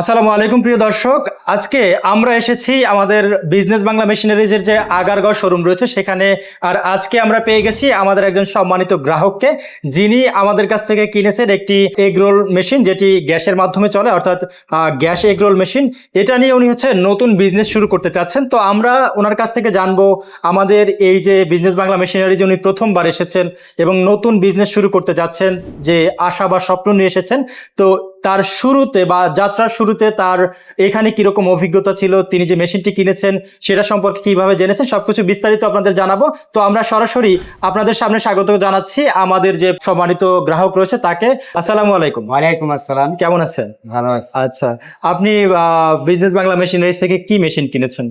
আসসালামু আলাইকুম, প্রিয় দর্শক। আজকে আমরা এসেছি আমাদের বিজনেস বাংলা মেশিনারিজের যে আগারগাঁও শোরুম রয়েছে, সেখানে আর আজকে আমরা পেয়ে গেছি আমাদের একজন সম্মানিত গ্রাহককে, যিনি আমাদের কাছ থেকে কিনেছেন একটি এগরোল মেশিন, যেটি গ্যাসের মাধ্যমে চলে, অর্থাৎ গ্যাস এগরোল মেশিন। এটা নিয়ে উনি হচ্ছে নতুন বিজনেস শুরু করতে চাচ্ছেন। তো আমরা ওনার কাছ থেকে জানব আমাদের এই যে বিজনেস বাংলা মেশিনারিজ উনি প্রথমবার এসেছেন এবং নতুন বিজনেস শুরু করতে যাচ্ছেন, যে আশা বা স্বপ্ন নিয়ে এসেছেন। তো তার শুরুতে বা যাত্রার শুরুতে তার এখানে কীরকম অভিজ্ঞতা ছিল তিনি যে মেশিনটি কিনেছেন সেটা সম্পর্কে কীভাবে জেনেছেন সবকিছু বিস্তারিত আপনাদের জানাব। তো আমরা সরাসরি আপনাদের সামনে স্বাগত জানাচ্ছি আমাদের যে সম্মানিত গ্রাহক রয়েছে তাকে। আসসালামু আলাইকুম। ওয়ালাইকুম আসসালাম। কেমন আছেন? ভালো আছি। আচ্ছা আপনি বিজনেস বাংলা মেশিনারিজ থেকে কি মেশিন কিনেছেন?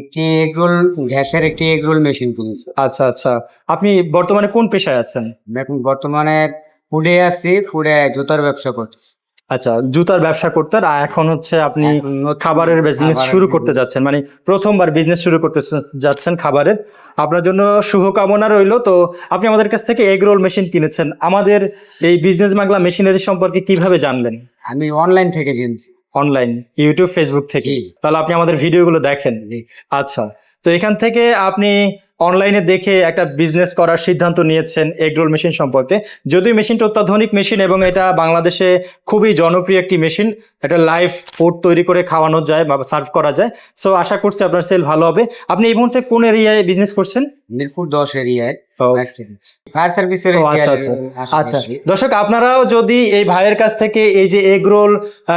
একটি এগরোল গ্যাসের একটি এগরোল মেশিন কিনেছি। আচ্ছা আচ্ছা আপনি বর্তমানে কোন পেশায় আছেন? এখন বর্তমানে ফুডে আছি ফুডে জুতার ব্যবসা করতেছি। আচ্ছা জুতার ব্যবসা করতেন আর এখন হচ্ছে আপনি খাবারের বিজনেস শুরু করতে যাচ্ছেন। মানে প্রথমবার বিজনেস শুরু করতে যাচ্ছেন খাবারের। আপনার জন্য শুভকামনা রইল। তো আপনি আমাদের কাছ থেকে এগ রোল মেশিন কিনেছেন। আমাদের এই বিজনেস বাংলা মেশিনারি সম্পর্কে কীভাবে জানলেন আমি অনলাইন থেকে কিনছি। অনলাইন ইউটিউব ফেসবুক থেকে। তাহলে আপনি আমাদের ভিডিওগুলো দেখেন। আচ্ছা তো এখান থেকে আপনি অনলাইনে দেখে একটা বিজনেস করার সিদ্ধান্ত নিয়েছেন এগরোল মেশিন সম্পর্কে। যদিও মেশিনটা অত্যাধুনিক মেশিন এবং এটা বাংলাদেশে খুবই জনপ্রিয় একটি মেশিন, এটা লাইভ ফুড তৈরি করে খাওয়ানো যায় বা সার্ভ করা যায়। সো আশা করছি আপনার সেল ভালো হবে। আপনি এই মুহূর্তে কোন এরিয়ায় বিজনেস করছেন? মিরপুর দশ এরিয়ায় সার্ভিসের ও, আচ্ছা, আচ্ছা। আচ্ছা। দর্শক আপনারাও যদি এই ভাইয়ের কাছ থেকে এই যে এগ রোল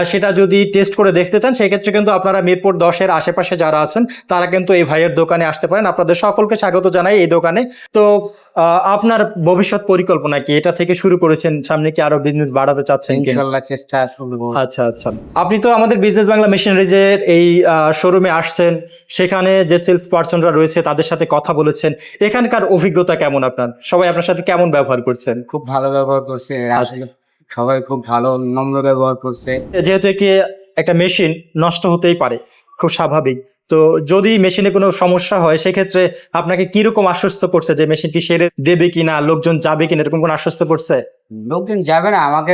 সেটা যদি টেস্ট করে দেখতে চান সেক্ষেত্রে কিন্তু আপনারা মিরপুর দশের আশেপাশে যারা আছেন তারা কিন্তু এই ভাইয়ের দোকানে আসতে পারেন। আপনাদের সকলকে স্বাগত জানাই এই দোকানে। তো আপনার ভবিষ্যৎ পরিকল্পনা কি? এটা থেকে শুরু করেছেন সামনে কি আরও বিজনেস বাড়াতে চাচ্ছেন? চেষ্টা আচ্ছা আচ্ছা। আপনি তো আমাদের বিজনেস বাংলা মেশিনারিজের এই শোরুমে আসছেন। সেখানে যে সেলস পার্সনরা রয়েছে তাদের সাথে কথা বলেছেন। এখানকার অভিজ্ঞতা কেমন আপনার? সবাই আপনার সাথে কেমন ব্যবহার করছেন? খুব ভালো ব্যবহার করছে। সবাই খুব ভালো নম্র ব্যবহার করছে। যেহেতু একটি একটা মেশিন নষ্ট হতেই পারে খুব স্বাভাবিক। তো যদি মেশিনে কোনো সমস্যা হয় সেক্ষেত্রে আপনাকে কীরকম আশ্বস্ত করছে যে মেশিনটি সেরে দেবে কিনা লোকজন যাবে কিনা এরকম কোনো আশ্বস্ত করছে? লোকজন যাবে না আমাকে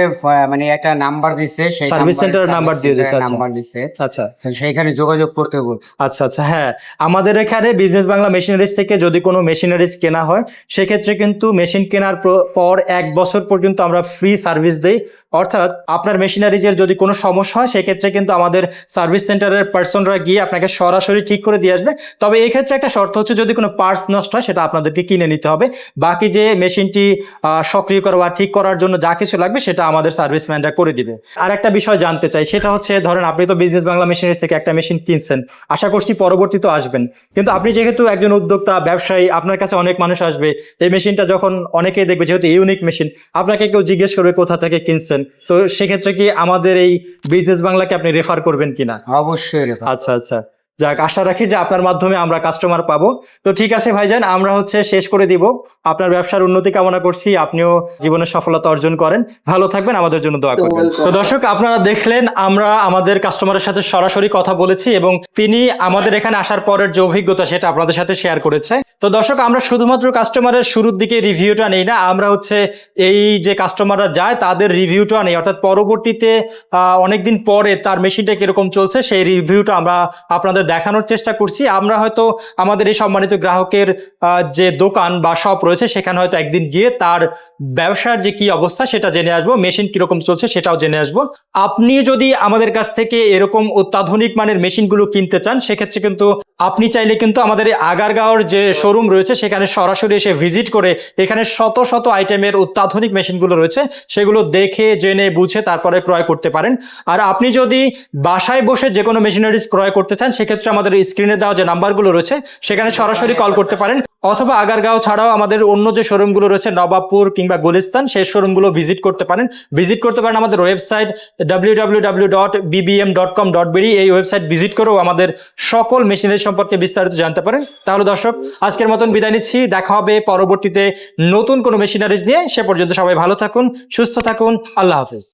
মানে একটা নাম্বার দিচ্ছে সেই center এর number দিয়ে দিছে, আচ্ছা। নাম্বার দিচ্ছে আচ্ছা। তো সেইখানে যোগাযোগ করতে বলছে আচ্ছা আচ্ছা হ্যাঁ। আমাদের এখানে বিজনেস বাংলা মেশিনারিজ থেকে যদি কোনো মেশিনারিজ কেনা হয় সেক্ষেত্রে কিন্তু মেশিন কেনার পর এক বছর পর্যন্ত আমরা ফ্রি সার্ভিস দেই। অর্থাৎ আপনার মেশিনারিজের যদি কোনো সমস্যা হয় সেক্ষেত্রে কিন্তু আমাদের সার্ভিস সেন্টারের পার্সনরা গিয়ে আপনাকে সরাসরি ঠিক করে দিয়ে আসবে। তবে এই ক্ষেত্রে একটা শর্ত হচ্ছে যদি কোনো পার্টস নষ্ট হয় সেটা আপনাদেরকে কিনে নিতে হবে। বাকি যে মেশিনটি আহ, সক্রিয় করা বা ঠিক করার জন্য যা কিছু লাগবে সেটা আমাদের সার্ভিসম্যানরা করে দিবে। আর একটা বিষয় জানতে চাই সেটা হচ্ছে ধরেন আপনি তো বিজনেস বাংলা মেশিনারিজ থেকে একটা মেশিন কিনছেন আশা করছি পরবর্তীতে আসবেন। কিন্তু আপনি যেহেতু একজন উদ্যোক্তা ব্যবসায়ী আপনার কাছে অনেক মানুষ আসবে এই মেশিনটা যখন অনেকেই দেখবে যেহেতু ইউনিক মেশিন আপনাকে কেউ জিজ্ঞেস করবে কোথা থেকে কিনছেন তো সেক্ষেত্রে কি আমাদের এই বিজনেস বাংলাকে আপনি রেফার করবেন কিনা? অবশ্যই আচ্ছা আচ্ছা। যাক আশা রাখি যে আপনার মাধ্যমে আমরা কাস্টমার পাবো। তো ঠিক আছে ভাইজান আমরা হচ্ছে শেষ করে দিব। আপনার ব্যবসার উন্নতি কামনা করছি আপনিও জীবনে সফলতা অর্জন করেন। ভালো থাকবেন আমাদের জন্য দোয়া করবেন। তো দর্শক আপনারা দেখলেন আমরা আমাদের কাস্টমারের সাথে সরাসরি কথা বলেছি এবং তিনি আমাদের এখানে আসার পরের যে অভিজ্ঞতা সেটা আপনাদের সাথে শেয়ার করেছে। তো দর্শক, আমরা শুধুমাত্র কাস্টমারের শুরুর দিকে রিভিউটা নেই না, আমরা হচ্ছে এই যে কাস্টমাররা যায়, তাদের রিভিউটা নেই। অর্থাৎ পরবর্তীতে অনেকদিন পরে তার মেশিনটা কীরকম চলছে, সেই রিভিউটা আমরা আপনাদের দেখানোর চেষ্টা করছি। আমরা হয়তো আমাদের এই সম্মানিত গ্রাহকের যে দোকান বা শপ রয়েছে, সেখানে হয়তো একদিন গিয়ে তার ব্যবসার যে কি অবস্থা, সেটা জেনে আসব মেশিন কীরকম চলছে, সেটাও জেনে আসব। আপনি যদি আমাদের কাছ থেকে এরকম অত্যাধুনিক মানের মেশিনগুলো কিনতে চান, সেক্ষেত্রে কিন্তু আপনি চাইলে কিন্তু আমাদের এই আগারগাঁওর যে শোরুম রয়েছে, সেখানে সরাসরি এসে ভিজিট করে এখানে শত শত আইটেমের অত্যাধুনিক মেশিনগুলো রয়েছে, সেগুলো দেখে, জেনে, বুঝে তারপরে ক্রয় করতে পারেন। আর আপনি যদি বাসায় বসে যে কোনো মেশিনারিজ ক্রয় করতে চান, সেক্ষেত্রে আমাদের স্ক্রিনে দেওয়া যে নাম্বারগুলো রয়েছে, সেখানে সরাসরি কল করতে পারেন। অথবা আগারগাঁও ছাড়াও আমাদের অন্য যে শোরুমগুলো রয়েছে, নবাবপুর কিংবা গুলিস্তান সেই শোরুমগুলো ভিজিট করতে পারেন। ভিজিট করতে পারেন আমাদের website W W W dot BBM dot com dot BD এই ওয়েবসাইট ভিজিট করেও আমাদের সকল মেশিনারি সম্পর্কে বিস্তারিত জানতে পারেন। তাহলে দর্শক, আজকের মতন বিদায় নিচ্ছি। দেখা হবে পরবর্তীতে নতুন কোনো মেশিনারিজ নিয়ে। সে পর্যন্ত সবাই ভালো থাকুন, সুস্থ থাকুন। আল্লাহ হাফিজ।